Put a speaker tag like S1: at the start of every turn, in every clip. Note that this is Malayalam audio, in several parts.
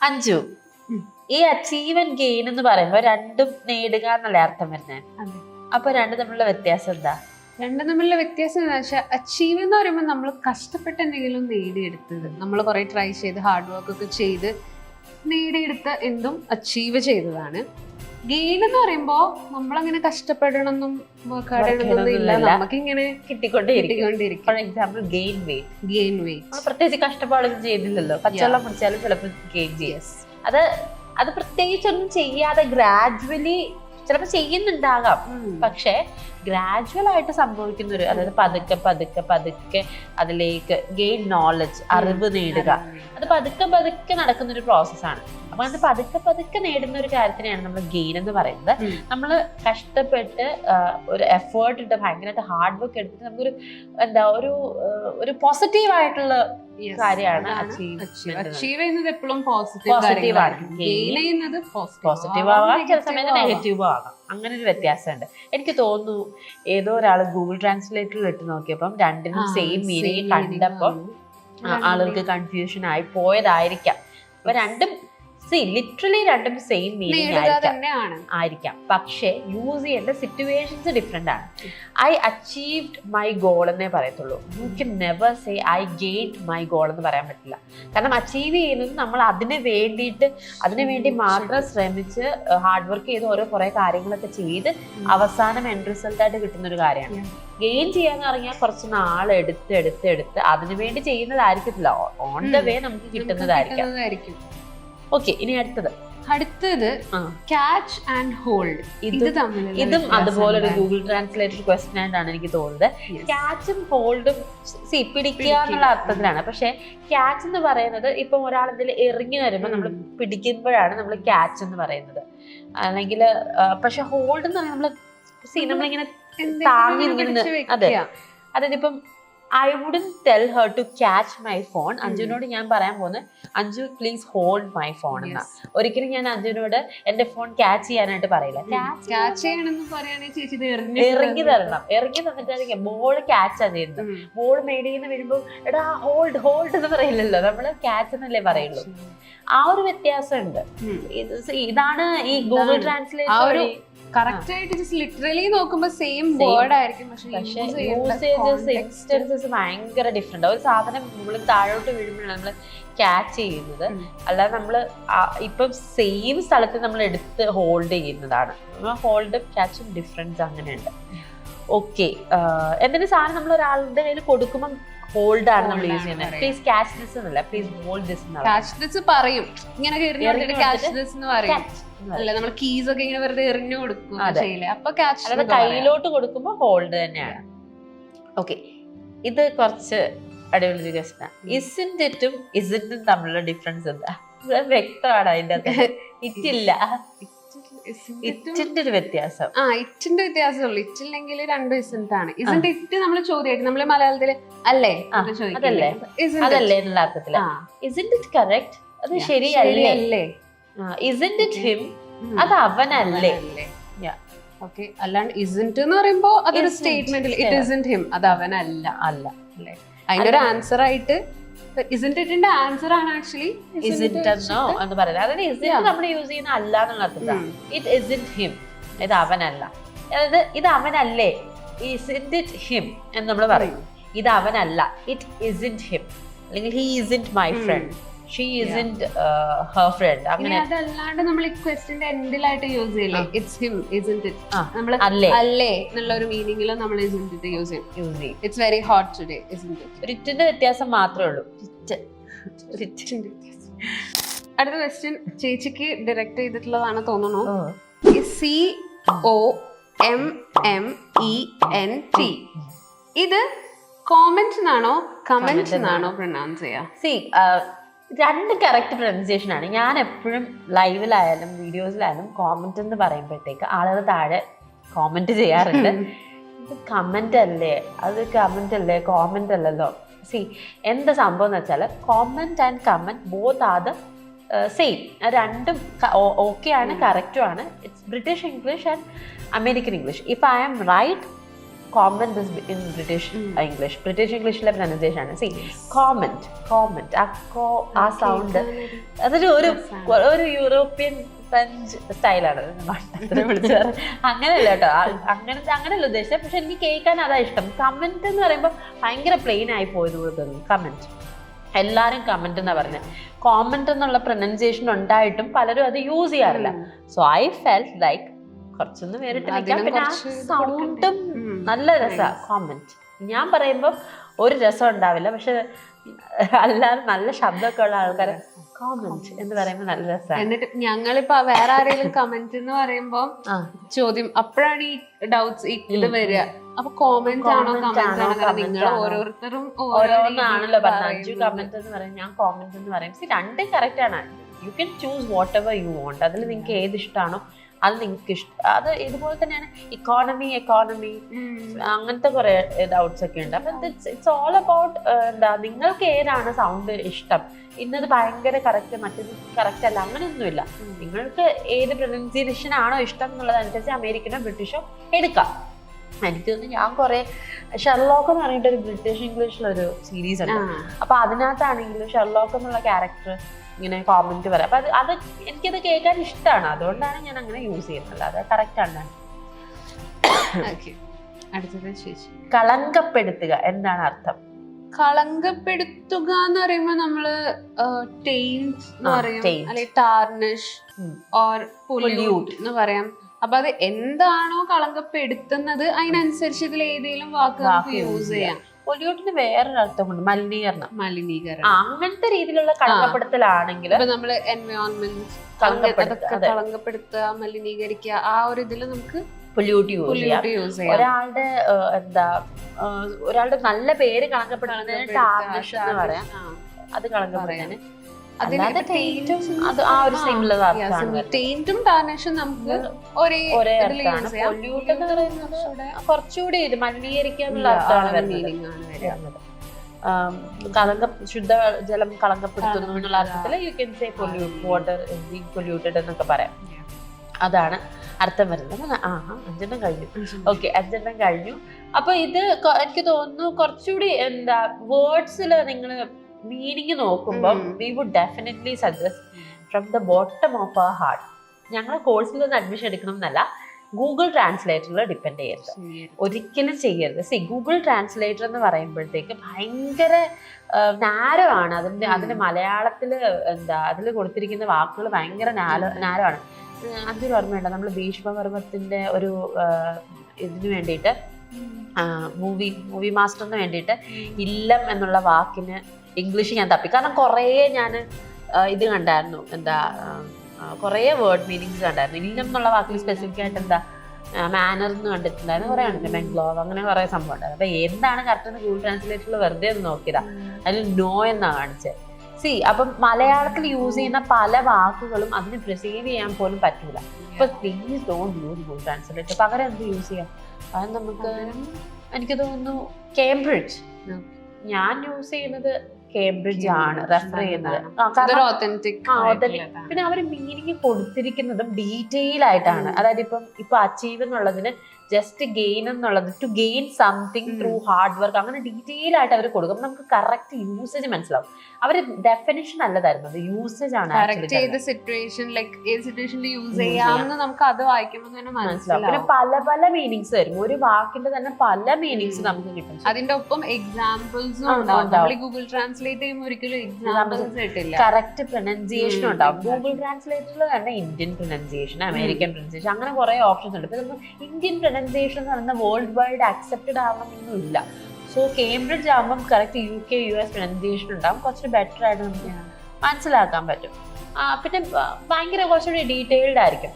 S1: അഞ്ജു
S2: ഉം.
S1: ഈ അച്ചീവ് ആൻഡ് ഗെയിൻ എന്ന് പറയുമ്പോൾ രണ്ടും നേടുക എന്നല്ലേ അർത്ഥം വരുന്നത്. അപ്പൊ രണ്ടും തമ്മിലുള്ള വ്യത്യാസം എന്താ
S2: രണ്ടും തമ്മിലുള്ള വ്യത്യാസം എന്താ വെച്ചാൽ അച്ചീവ് എന്ന് പറയുമ്പോൾ നമ്മൾ കഷ്ടപ്പെട്ട് എന്തെങ്കിലും നേടിയെടുത്തത് നമ്മൾ കുറെ ട്രൈ ചെയ്ത് ഹാർഡ് വർക്ക് ഒക്കെ ചെയ്ത് നേടിയെടുത്ത എന്തും അച്ചീവ് ചെയ്തതാണ് ഗെയിൻ എന്ന് പറയുമ്പോ നമ്മളങ്ങനെ കഷ്ടപ്പെടണമെന്നും
S1: വർക്കൗട്ട്
S2: ഇല്ല.
S1: കിട്ടിക്കൊണ്ടേയിരിക്കും.
S2: കിട്ടിക്കൊണ്ടിരിക്കും
S1: for example gain weight
S2: gain weight
S1: പ്രത്യേകിച്ച് കഷ്ടപ്പാടൊന്നും ചെയ്തില്ലല്ലോ. പച്ചവെള്ളം കുടിച്ചാലും ചിലപ്പോൾ ഗെയിൻ ചെയ്യും. അത് അത് പ്രത്യേകിച്ചൊന്നും ചെയ്യാതെ ഗ്രാജുവലി ചിലപ്പോൾ ചെയ്യുന്നുണ്ടാകാം. പക്ഷേ ഗ്രാജുവൽ ആയിട്ട് സംഭവിക്കുന്ന ഒരു അതായത് പതുക്കെ പതുക്കെ പതുക്കെ അതിലേക്ക് ഗെയിൻ നോളജ് അറിവ് നേടുക. അത്. പതുക്കെ പതുക്കെ നടക്കുന്ന ഒരു പ്രോസസ്സാണ് അപ്പൊ അത് പതുക്കെ പതുക്കെ നേടുന്ന ഒരു കാര്യത്തിനെയാണ് നമ്മൾ ഗെയിൻ എന്ന് പറയുന്നത്. നമ്മൾ കഷ്ടപ്പെട്ട് ഒരു എഫേർട്ട് ഇട്ട് ഭയങ്കരമായിട്ട് ഹാർഡ് വർക്ക് എടുത്തിട്ട് നമുക്കൊരു എന്താ ഒരു ഒരു പോസിറ്റീവ് ആയിട്ടുള്ള കാര്യമാണ്
S2: അച്ചീവ് ചെയ്യുന്നത്. എപ്പോഴും
S1: Positive
S2: പോസിറ്റീവ്
S1: ആണ്.
S2: ഗെയിൻ ചെയ്യുന്നത്
S1: പോസിറ്റീവ് ആവാം. ചില സമയത്ത് നെഗറ്റീവ് ആകാം അങ്ങനെ ഒരു വ്യത്യാസമുണ്ട്. എനിക്ക് തോന്നുന്നു ഏതോ ഒരാൾ ഗൂഗിൾ ട്രാൻസ്ലേറ്ററിൽ ഇട്ട് നോക്കിയപ്പം രണ്ടിനും സെയിം മീനിങ് കണ്ടപ്പോൾ ആളുകൾക്ക് കൺഫ്യൂഷൻ ആയി പോയതായിരിക്കാം. അപ്പൊ രണ്ടും സി ലിറ്ററലി രണ്ടും സെയിം മീനിങ് ആയിരിക്കാം. പക്ഷേ യൂസ് ചെയ്യേണ്ട സിറ്റുവേഷൻസ് ഡിഫറെന്റ് ആണ്. ഐ അച്ചീവ്ഡ് മൈ ഗോൾ എന്നേ പറയത്തുള്ളൂ. You can never say I gained my goal എന്ന് പറയാൻ പറ്റില്ല. കാരണം അച്ചീവ് ചെയ്യുന്നത് നമ്മൾ അതിന് വേണ്ടിയിട്ട് അതിനു വേണ്ടി മാത്രം ശ്രമിച്ച് ഹാർഡ് വർക്ക് ചെയ്ത് ഓരോ കുറേ കാര്യങ്ങളൊക്കെ ചെയ്ത് അവസാനം എൻ റിസൾട്ടായിട്ട് കിട്ടുന്ന ഒരു കാര്യമാണ്. ഗെയിൻ ചെയ്യാന്ന് പറഞ്ഞാൽ കുറച്ച് നാൾ എടുത്ത് എടുത്ത് എടുത്ത് അതിനു വേണ്ടി ചെയ്യുന്നതായിരിക്കത്തില്ല. ഓൺ ദ വേ നമുക്ക് കിട്ടുന്നതായിരിക്കും. ഓക്കെ ഇനി അടുത്തത്
S2: അടുത്തത്. ക്യാച്ച് ആൻഡ് ഹോൾഡ് ഇത് തമ്മിൽ
S1: ഇതും അതുപോലെ ഒരു ഗൂഗിൾ ട്രാൻസ്ലേറ്റർ ക്വസ്റ്റൻ ആയിട്ടാണ് എനിക്ക് തോന്നുന്നത്. ക്യാച്ചും ഹോൾഡും സി പിടിക്കുക എന്നുള്ള അർത്ഥത്തിലാണ് പക്ഷെ ക്യാച്ച് എന്ന് പറയുന്നത് ഇപ്പം ഒരാൾ ഇതിൽ എറിഞ്ഞു വരുമ്പോൾ നമ്മൾ. പിടിക്കുമ്പോഴാണ് നമ്മൾ ക്യാച്ച് എന്ന് പറയുന്നത് അല്ലെങ്കിൽ പക്ഷെ ഹോൾഡ് എന്ന് പറയുന്നത് നമ്മൾ സി നമ്മളിങ്ങനെ താങ്ങി അതെ.
S2: വെക്കുക.
S1: I wouldn't tell her to catch my phone അഞ്ജുവിനോട് ഞാൻ പറയാൻ പോകുന്നത് Anju please hold my phone എന്ന. ഒരിക്കലും ഞാൻ അഞ്ജുവിനോട് എന്റെ ഫോൺ ക്യാച്ച് ചെയ്യാനായിട്ട് പറയില്ല. ഇറങ്ങി തരണം. ഇറങ്ങി തന്നിട്ടായിരിക്കും ബോൾ ക്യാച്ച് ആ ചെയ്യുന്നത്.
S2: ബോൾ
S1: ബോൾ മേടിക്കുന്ന വരുമ്പോൾ എടാ ഹോൾഡ് ഹോൾഡ് എന്ന് പറയില്ലല്ലോ. നമ്മൾ ക്യാച്ച് എന്നല്ലേ പറയുള്ളൂ. ആ ഒരു വ്യത്യാസമുണ്ട്. ഇത് ഇതാണ് ഈ ഗൂഗിൾ
S2: ഇതാണ്. കറക്റ്റ് ആയിട്ട് ജസ്റ്റ് ലിറ്ററലി നോക്കുമ്പോ സെയിം വേർഡ് ആയിരിക്കും പക്ഷേ
S1: യൂസേജസ് ഭയങ്കര ഡിഫറെന്റ് ഒരു സാധനം നമ്മൾ താഴോട്ട് വീഴുമ്പോഴാണ് നമ്മൾ ക്യാച്ച് ചെയ്യുന്നത്. അല്ലാതെ നമ്മൾ ഇപ്പം സെയിം സ്ഥലത്ത് നമ്മൾ എടുത്ത് ഹോൾഡ് ചെയ്യുന്നതാണ്. ഹോൾഡും ക്യാച്ചും ഡിഫറൻസ് അങ്ങനെയുണ്ട്. ഓക്കെ എന്തെങ്കിലും സാധനം നമ്മൾ ഒരാളുടെ കയ്യിൽ കൊടുക്കുമ്പോൾ ഹോൾഡ് ആണ് നമ്മൾ യൂസ് ചെയ്യുന്നത്. പ്ലീസ് ക്യാച്ച് ദിസ് എന്നല്ല please hold this
S2: catch this പറയും. ഇങ്ങനെ
S1: ക്യാച്ച്
S2: ദിസ് എന്ന് പറയും. അല്ല? നമ്മൾ കീസ് ഒക്കെ ഇങ്ങനെ വെറുതെ എറിഞ്ഞു കൊടുക്കും അപ്പൊ ക്യാച്ച്
S1: കയ്യിലോട്ട് കൊടുക്കുമ്പോൾ ഹോൾഡ് തന്നെയാണ്. ഓക്കെ ഇത് കുറച്ച് അടിപൊളി ഒരു ക്വസ്റ്റൻ ഇസിന്റ് ഇറ്റും ഇസിന്റും തമ്മിലുള്ള ഡിഫറൻസ് എന്താ? ഇത് വ്യക്തമാണ് അതിന്റെ അകത്ത്. ഇറ്റില്ല ഇറ്റിന്റെ ഒരു വ്യത്യാസം.
S2: ആ ഇറ്റിന്റെ വ്യത്യാസമുള്ളൂ. ഇറ്റില്ലെങ്കിൽ രണ്ട് ഇസന്റ് ആണ് ഇസന്റ് ഇറ്റ് നമ്മൾ ചോദ്യമായിട്ട് നമ്മൾ മലയാളത്തിൽ അല്ലേ?
S1: അതല്ലേ? അതല്ലേ എന്നുള്ള അർത്ഥത്തിൽ.
S2: ആ,
S1: ഇറ്റ് കറക്റ്റ് അത് ശരിയല്ലേ? Isn't it him. അത് അവനല്ലേ.
S2: ഓക്കെ അല്ലാണ്ട് ഇസന്റ് എന്ന് പറയുമ്പോ അതൊരു
S1: സ്റ്റേറ്റ്മെന്റിൽ
S2: സ്റ്റേറ്റ്മെന്റ് ഇറ്റ്. ഇസന്റ് ഹിം അത് അവനല്ല.
S1: അല്ല.
S2: അതിന്റെ ഒരു ആൻസർ ആയിട്ട് ഇസന്റ് ഇറ്റിന്റെ ആൻസർ ആണ് ആക്ച്വലി
S1: ഇസിന്റ് എന്നോ എന്ന് പറയുന്നത്. അതായത് ഇസിന്റ്
S2: Yeah.
S1: നമ്മൾ യൂസ് ചെയ്യുന്ന അല്ല എന്നുള്ള അർത്ഥത്തിലാണ് ഇറ്റ് ഇസിന്റ് ഹിം ഇത് അവനല്ല. അതായത് ഇത് അവനല്ലേ. ഇറ്റ് ഹിം എന്ന് നമ്മൾ പറയും. ഇത് അവനല്ല. ഇറ്റ് ഇസിന്റ് ഹിം അല്ലെങ്കിൽ he isn't my. Friend she isn't her friend
S2: ഇനി
S1: അങ്ങനെ
S2: അതല്ലാണ്ട് നമ്മൾ ഈ ക്വസ്റ്റിന്റെ എൻഡിലായിട്ട് യൂസ് ചെയ്യില്ലേ? ഇറ്റ്സ് ഹിം ഇസന്റ് ഇറ്റ്
S1: ആ,
S2: നമ്മൾ
S1: അല്ലേ?
S2: അല്ലേ എന്നുള്ള ഒരു മീനിങ്ങിൽ നമ്മൾ ഇസന്റ് ഇറ്റ് യൂസ് ചെയ്യും.
S1: യൂസ് ചെയ്യും.
S2: It's very hot today isn't it
S1: ഒരു ഇറ്റിന്റെ വ്യത്യാസം മാത്രമേ ഉള്ളൂ.
S2: അടുത്ത ക്വസ്റ്റ്യൻ ചേച്ചിക്ക് ഡയറക്റ്റ് ചെയ്തിട്ടുള്ളതാണ് തോന്നുന്നു. C O M M E N T ഇത് കോമെന്റ് എന്നാണോ കമന്റ് എന്നാണോ പ്രൊനൗൺസ് ചെയ്യാ?
S1: സി രണ്ട് കറക്റ്റ് പ്രൊനൗൺസിയേഷൻ ആണ്. ഞാൻ എപ്പോഴും ലൈവിലായാലും വീഡിയോസിലായാലും കോമന്റ് എന്ന് പറയുമ്പോഴത്തേക്ക് ആളുകൾ താഴെ കോമന്റ് ചെയ്യാറുണ്ട്. ഇത് കമന്റ് അല്ലേ? അത് കമന്റ് അല്ലേ? കോമന്റ് അല്ലല്ലോ. സി എന്താ സംഭവം എന്ന് വെച്ചാൽ comment and comment both are the same രണ്ടും ഓക്കെ ആണ് കറക്റ്റും ആണ്. It's British English and American English if I am right comment in British English British ഇംഗ്ലീഷിലെ പ്രൊനൗൺസിയേഷൻ ആണ്. സി കോമന്റ് കോമന്റ് ആ കോ ആ സൗണ്ട് അതൊരു ഒരു ഒരു യൂറോപ്യൻ ഫ്രഞ്ച് സ്റ്റൈലാണ് വിളിച്ചത്. അങ്ങനെയല്ല കേട്ടോ. അങ്ങനെ അങ്ങനത്തെ അങ്ങനെയല്ല ഉദ്ദേശിച്ചത്. പക്ഷെ എനിക്ക് കേൾക്കാൻ അതാ ഇഷ്ടം. കമന്റ് എന്ന് പറയുമ്പോൾ ഭയങ്കര പ്ലെയിൻ ആയി പോയത് പോലെ തോന്നുന്നു. കമന്റ് എല്ലാരും കമന്റ് എന്നാ പറഞ്ഞത് കോമന്റ് എന്നുള്ള പ്രൊനൗൺസിയേഷൻ ഉണ്ടായിട്ടും പലരും അത് യൂസ് ചെയ്യാറില്ല. സോ ഐ ഫെൽറ്റ് ലൈക്ക് കുറച്ചൊന്ന് വേറിട്ട് നിൽക്കാം. പിന്നെ ആ സൗണ്ടും. നല്ല രസമാണ് കോമന്റ് ഞാൻ പറയുമ്പോൾ ഒരു രസം ഉണ്ടാവില്ല പക്ഷെ അല്ലാതെ നല്ല ശബ്ദമൊക്കെ ഉള്ള ആൾക്കാർ കോമന്റ് എന്ന് പറയുമ്പോൾ നല്ല രസമാണ്
S2: എന്നിട്ട് ഞങ്ങളിപ്പോ വേറെ ആരെങ്കിലും കമന്റ് എന്ന് പറയുമ്പോ ചോദ്യം അപ്പോഴാണ് ഈ ഡൗട്ട്സ് ഇത് വരിക. അപ്പൊ കോമന്റ് ആണോ കമന്റ്
S1: ആണോ,
S2: നിങ്ങൾ? ഓരോരുത്തരും ഓരോ
S1: ഓരോന്നാണല്ലോ
S2: പറഞ്ഞു.
S1: കമന്റ് എന്ന് പറയും ഞാൻ കോമന്റ് എന്ന് പറയും. രണ്ടും കറക്റ്റ് ആണ്. You can choose whatever you want അതിൽ നിങ്ങൾക്ക് ഏത് ഇഷ്ടമാണോ അത് നിങ്ങൾക്ക് ഇഷ്ടം അത് ഇതുപോലെ തന്നെയാണ്. Economy economy. അങ്ങനത്തെ കുറെ ഡൗട്ട്സ് ഒക്കെ ഉണ്ട്. അപ്പൊ ഇറ്റ്സ് ഓൾ അബൌട്ട് എന്താ നിങ്ങൾക്ക് ഏതാണ് സൗണ്ട് ഇഷ്ടം? ഇന്നത് ഭയങ്കര കറക്റ്റ് മറ്റേത് കറക്റ്റ് അല്ല അങ്ങനെയൊന്നുമില്ല. നിങ്ങൾക്ക് ഏത് പ്രൊനൗൺസിയേഷൻ ആണോ ഇഷ്ടം എന്നുള്ളതനുസരിച്ച് അമേരിക്കനോ ബ്രിട്ടീഷോ എടുക്കാം. എനിക്ക് തോന്നുന്നു ഞാൻ കുറെ ഷെർലോക്ക് എന്ന് പറഞ്ഞിട്ട് ഒരു ബ്രിട്ടീഷ് ഇംഗ്ലീഷിലൊരു സീരീസ്
S2: ആണ്
S1: ഉണ്ട്. അപ്പൊ അതിനകത്താണെങ്കിലും ഷെർലോക്ക് എന്നുള്ള ക്യാരക്ടർ ഇങ്ങനെ കോമന്റ് വരാം. അപ്പൊ അത് അത് എനിക്കത് കേൾക്കാൻ ഇഷ്ടമാണ് അതുകൊണ്ടാണ് ഞാൻ അങ്ങനെ യൂസ് ചെയ്യുന്നത്. അത് കറക്റ്റ് ആണ്.
S2: അടുത്തത് ചേച്ചി
S1: കളങ്കപ്പെടുത്തുക എന്താണ് അർത്ഥം.
S2: കളങ്കപ്പെടുത്തുക എന്ന് പറയുമ്പോ നമ്മൾ ടെയിൻസ് എന്ന് പറയും. അല്ലെങ്കിൽ ടാർണിഷ് ഓർ പൊല്യൂട്ട് എന്ന് പറയാം. അപ്പൊ അത് എന്താണോ കളങ്കപ്പെടുത്തുന്നത് അതിനനുസരിച്ച് ഇതിൽ ഏതെങ്കിലും വാക്ക് യൂസ് ചെയ്യാം.
S1: പൊല്യൂട്ടിന് വേറൊരു അർത്ഥമുണ്ട് മലിനീകരണം.
S2: മലിനീകരണം.
S1: അങ്ങനത്തെ രീതിയിലുള്ള കളങ്കപ്പെടുത്തലാണെങ്കിൽ
S2: നമ്മൾ എൻവയോൺമെന്റ്
S1: കളങ്കപ്പെടുത്തുക,
S2: മലിനീകരിക്കുക ആ ഒരു ഇതിൽ നമുക്ക്
S1: പൊല്യൂട്ട് യൂസ് ചെയ്യാം. ഒരാളുടെ എന്താ ഒരാളുടെ നല്ല പേര് കളങ്കപ്പെടുത്തുന്നതിന് ടാർണിഷ് എന്ന് പറയാം. അത് കളങ്കപ്പെടുന്നതിന് അല്ലാതെ അത് ആ ഒരു സിമിലർ.
S2: ടെയിന്റും ടാർണിഷും നമുക്ക് ഒരേ
S1: പൊല്യൂട്ട് എന്ന് പറയുന്നത്
S2: കുറച്ചുകൂടി
S1: ഇത് അർത്ഥമാണ്
S2: ആണ്
S1: വരുന്നത്. കളങ്ക ശുദ്ധ ജലം കളങ്കപ്പെടുത്തുന്നു എന്നുള്ള അർത്ഥത്തിൽ you can say pollute water polluted എന്നൊക്കെ പറയാം. അതാണ് അർത്ഥം വരുന്നത്. ആ അഞ്ചെണ്ണം കഴിഞ്ഞു. ഓക്കെ അഞ്ചെണ്ണം കഴിഞ്ഞു. അപ്പൊ ഇത് എനിക്ക് തോന്നുന്നു കുറച്ചുകൂടി എന്താ വേർഡ്സിൽ നിങ്ങൾ മീനിങ് നോക്കുമ്പോൾ we would definitely suggest from the bottom of our heart ഞങ്ങൾ കോഴ്സിൽ നിന്ന് അഡ്മിഷൻ എടുക്കണം എന്നല്ല ഗൂഗിൾ ട്രാൻസ്ലേറ്ററിൽ ഡിപ്പെൻഡ് ചെയ്യരുത്. ഒരിക്കലും ചെയ്യരുത്. സി ഗൂഗിൾ ട്രാൻസ്ലേറ്റർ എന്ന് പറയുമ്പോഴത്തേക്ക് ഭയങ്കര നാരോ ആണ്. അതിന്റെ അതിന് മലയാളത്തിൽ എന്താ അതിൽ കൊടുത്തിരിക്കുന്ന വാക്കുകൾ ഭയങ്കര നാരോ നാരോ ആണ്. അതൊരു ഓർമ്മയുണ്ട്. നമ്മൾ ഭീഷ്മപർവത്തിന്റെ ഒരു ഇതിന് വേണ്ടിയിട്ട് മൂവി മൂവി മാസ്റ്ററിന് വേണ്ടിയിട്ട് ഇല്ലം എന്നുള്ള വാക്കിന് ഇംഗ്ലീഷ് ഞാൻ തപ്പി. കാരണം കുറേ ഞാൻ ഇത് കണ്ടായിരുന്നു. എന്താ കുറേ വേർഡ് മീനിങ്സ് കണ്ടായിരുന്നു. ഇല്ലം എന്നുള്ള വാക്കിൽ സ്പെസിഫിക് ആയിട്ട് എന്താ മാനർ എന്ന് കണ്ടിട്ടുണ്ടായിരുന്നു. കുറേ ഉണ്ട് മെഗ്ലോവ് അങ്ങനെ കുറേ സംഭവം ഉണ്ടായിരുന്നു അപ്പം എന്താണ് കറക്റ്റ് എന്ന് ഗൂഗിൾ ട്രാൻസ്ലേറ്ററിൽ വെറുതെ ഒന്ന് നോക്കിയതാ. അതിൽ നോ എന്നാണ് കാണിച്ചത് സി അപ്പം മലയാളത്തിൽ യൂസ് ചെയ്യുന്ന പല വാക്കുകളും അതിന് പ്രിസീവ് ചെയ്യാൻ പോലും പറ്റില്ല ഇപ്പൊ please don't use Google translator പകരം എന്ത് യൂസ് ചെയ്യാം? അത് നമുക്ക് എനിക്ക് തോന്നുന്നു കേംബ്രിഡ്ജ് ഞാൻ യൂസ് ചെയ്യുന്നത് കേംബ്രിഡ്ജ് ആണ് റെഫർ ചെയ്യുന്നത്. പിന്നെ അവർ മീനിങ് കൊടുത്തിരിക്കുന്നതും ഡീറ്റെയിൽ ആയിട്ടാണ്. അതായത് ഇപ്പം ഇപ്പൊ അച്ചീവ് എന്നുള്ളതിന് ജസ്റ്റ് ഗെയിൻ എന്നുള്ളത് to gain something. Through hard work അങ്ങനെ ഡീറ്റെയിൽ ആയിട്ട് അവർ കൊടുക്കും. നമുക്ക് കറക്റ്റ് യൂസേജ് മനസ്സിലാവും. അവർ ഡെഫിനേഷൻ അല്ല തരുന്നത് യൂസേജ് ആണ്
S2: കറക്റ്റ്
S1: actually
S2: ചെയ്ത സിറ്റുവേഷൻ ലൈക്ക് ഏത് സിറ്റുവേഷനിൽ യൂസ്
S1: Use
S2: ചെയ്യാമെന്ന് നമുക്ക് അത് വായിക്കുമ്പോൾ തന്നെ
S1: മനസ്സിലാവും. പിന്നെ പല പല മീനിങ്സ് വരും. ഒരു വാക്കിന്റെ തന്നെ പല മീനിങ്സ് നമുക്ക് കിട്ടും.
S2: അതിന്റെ ഒപ്പം എക്സാമ്പിൾസും ഉണ്ടാവും. ഗൂഗിൾ ട്രാൻസ്ലേറ്റ് ചെയ്യുമ്പോൾ ഒരിക്കലും എക്സാമ്പിൾസ് കിട്ടില്ല
S1: കറക്റ്റ് പ്രൊനൗൺസിയേഷൻ ഉണ്ടാവും. ഗൂഗിൾ ട്രാൻസ്ലേറ്ററിൽ തന്നെ ഇന്ത്യൻ പ്രൊനൗൺസിയേഷൻ അമേരിക്കൻ പ്രൊനൗൺസിയേഷൻ അങ്ങനെ കുറെ ഓപ്ഷൻസ് ഉണ്ട്. ഇപ്പൊ നമ്മൾ ഇന്ത്യൻ എന്ന് പറയുന്നത് വേൾഡ് വൈഡ് അക്സെപ്റ്റഡ് ആവണമെന്നില്ല. സോ കേംബ്രിഡ്ജ് ആകുമ്പം correct U K U S pronunciation ഉണ്ടാകും കുറച്ച് ബെറ്റർ ആയിട്ട് നമുക്ക് മനസ്സിലാക്കാൻ പറ്റും. പിന്നെ ഭയങ്കര കുറച്ചുകൂടി ഡീറ്റെയിൽഡ് ആയിരിക്കും.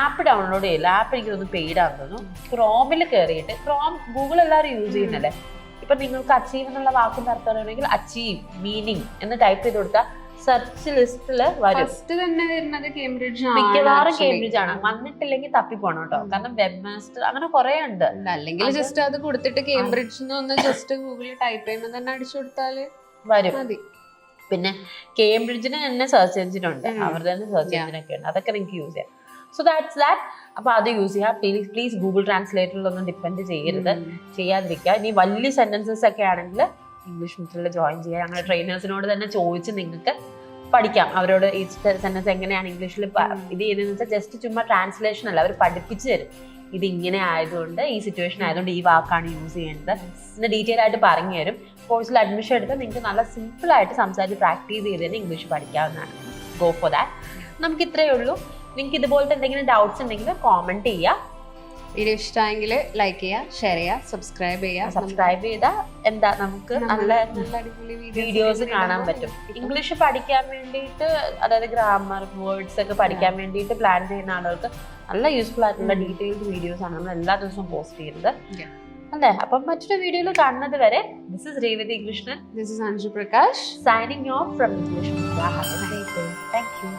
S1: ആപ്പ് ഡൗൺലോഡ് ചെയ്യില്ല. ആപ്പ് എനിക്ക് തോന്നുന്നു പെയ്ഡ് തോന്നുന്നു. ക്രോമിൽ കയറിയിട്ട് ക്രോം ഗൂഗിൾ എല്ലാവരും യൂസ് ചെയ്യുന്നല്ലേ? ഇപ്പം നിങ്ങൾക്ക് അച്ചീവ് എന്നുള്ള വാക്കും അർത്ഥം അറിയണമെങ്കിൽ അച്ചീവ് മീനിങ് എന്ന് ടൈപ്പ് ചെയ്ത് കൊടുത്താൽ സെർച്ച് ലിസ്റ്റിൽ വരും.
S2: ഫസ്റ്റ് തന്നെ വരുന്നത് കേംബ്രിഡ്ജ്
S1: മിക്കവാറും കേംബ്രിഡ്ജ് ആണ്. വന്നിട്ടില്ലെങ്കിൽ തപ്പിപ്പോണം കേട്ടോ. കാരണം വെബ് മാസ്റ്റർ അങ്ങനെ കുറെ ഉണ്ട്.
S2: അല്ലെങ്കിൽ ജസ്റ്റ് അത് കൊടുത്തിട്ട് കേംബ്രിഡ്ജ് ഒന്ന് ജസ്റ്റ് ഗൂഗിളിൽ ടൈപ്പ് ചെയ്യുമ്പോൾ തന്നെ അടിച്ചു കൊടുത്താൽ
S1: വരും.
S2: മതി.
S1: പിന്നെ കേംബ്രിഡ്ജിന് തന്നെ സെർച്ച് എഞ്ചിൻ ഉണ്ട്. അവരുടെ തന്നെ സെർച്ച്. എഞ്ചിൻ ഒക്കെ ഉണ്ട്. അതൊക്കെ നിങ്ങൾക്ക് യൂസ് ചെയ്യാം. സോ ദാറ്റ്സ് ദാറ്റ് അപ്പോൾ അത് യൂസ് ചെയ്യുക പ്ലീസ് പ്ലീസ് ഗൂഗിൾ ട്രാൻസ്ലേറ്ററിലൊന്നും ഡിപ്പെൻഡ് ചെയ്യരുത്. ചെയ്യാതിരിക്കുക. ഇനി വലിയ സെന്റൻസസ് ഒക്കെ ആണെങ്കിൽ ഇംഗ്ലീഷ് മീഡിയത്തിൽ ജോയിൻ ചെയ്യുക ഞങ്ങളുടെ ട്രെയിനേഴ്സിനോട് തന്നെ ചോദിച്ച് നിങ്ങൾക്ക് പഠിക്കാം. അവരോട് ഈ സെന്റൻസ് എങ്ങനെയാണ് ഇംഗ്ലീഷിൽ ഇത് ചെയ്യുന്നതെന്ന് വെച്ചാൽ ജസ്റ്റ് ചുമ്മാ ട്രാൻസ്ലേഷൻ അല്ല അവർ പഠിപ്പിച്ചു തരും. ഇത് ഇങ്ങനെ ആയതുകൊണ്ട് ഈ സിറ്റുവേഷൻ ആയതുകൊണ്ട് ഈ വാക്കാണ് യൂസ് ചെയ്യേണ്ടത് എന്ന് ഡീറ്റെയിൽ ആയിട്ട് പറഞ്ഞു തരും. കോഴ്സിൽ അഡ്മിഷൻ എടുത്താൽ നിങ്ങൾക്ക് നല്ല സിമ്പിൾ ആയിട്ട് സംസാരിച്ച് പ്രാക്ടീസ് ചെയ്ത് തന്നെ ഇംഗ്ലീഷ് പഠിക്കാവുന്നതാണ്. ഗോ ഫോർ ദാറ്റ് നമുക്ക് ഇത്രയേ ഉള്ളൂ. നിങ്ങൾക്ക് ഇതുപോലത്തെ എന്തെങ്കിലും ഡൗട്ട്സ് ഉണ്ടെങ്കിൽ കോമന്റ് ചെയ്യുക.
S2: വീഡിയോ ഇഷ്ടമായെങ്കിൽ ലൈക്ക് ചെയ്യുക ഷെയർ ചെയ്യുക സബ്സ്ക്രൈബ് ചെയ്യുക.
S1: സബ്സ്ക്രൈബ് ചെയ്താൽ എന്താ നമുക്ക് നല്ല
S2: നല്ല അടിപൊളി
S1: വീഡിയോസ് കാണാൻ പറ്റും. ഇംഗ്ലീഷ് പഠിക്കാൻ വേണ്ടിയിട്ട് അതായത് ഗ്രാമർ വേർഡ്സ് ഒക്കെ പഠിക്കാൻ വേണ്ടിയിട്ട് പ്ലാൻ ചെയ്യുന്ന ആളുകൾക്ക് നല്ല യൂസ്ഫുൾ ആയിട്ടുള്ള ഡീറ്റെയിൽഡ് വീഡിയോസ് ആണ് നമ്മൾ എല്ലാ ദിവസവും പോസ്റ്റ് ചെയ്യുന്നത്.
S2: അല്ലെ
S1: അല്ലേ? അപ്പം മറ്റൊരു വീഡിയോയിൽ കാണുന്നത് വരെ this is Revathi Krishnan
S2: this is Anju Prakash
S1: signing off from English thank you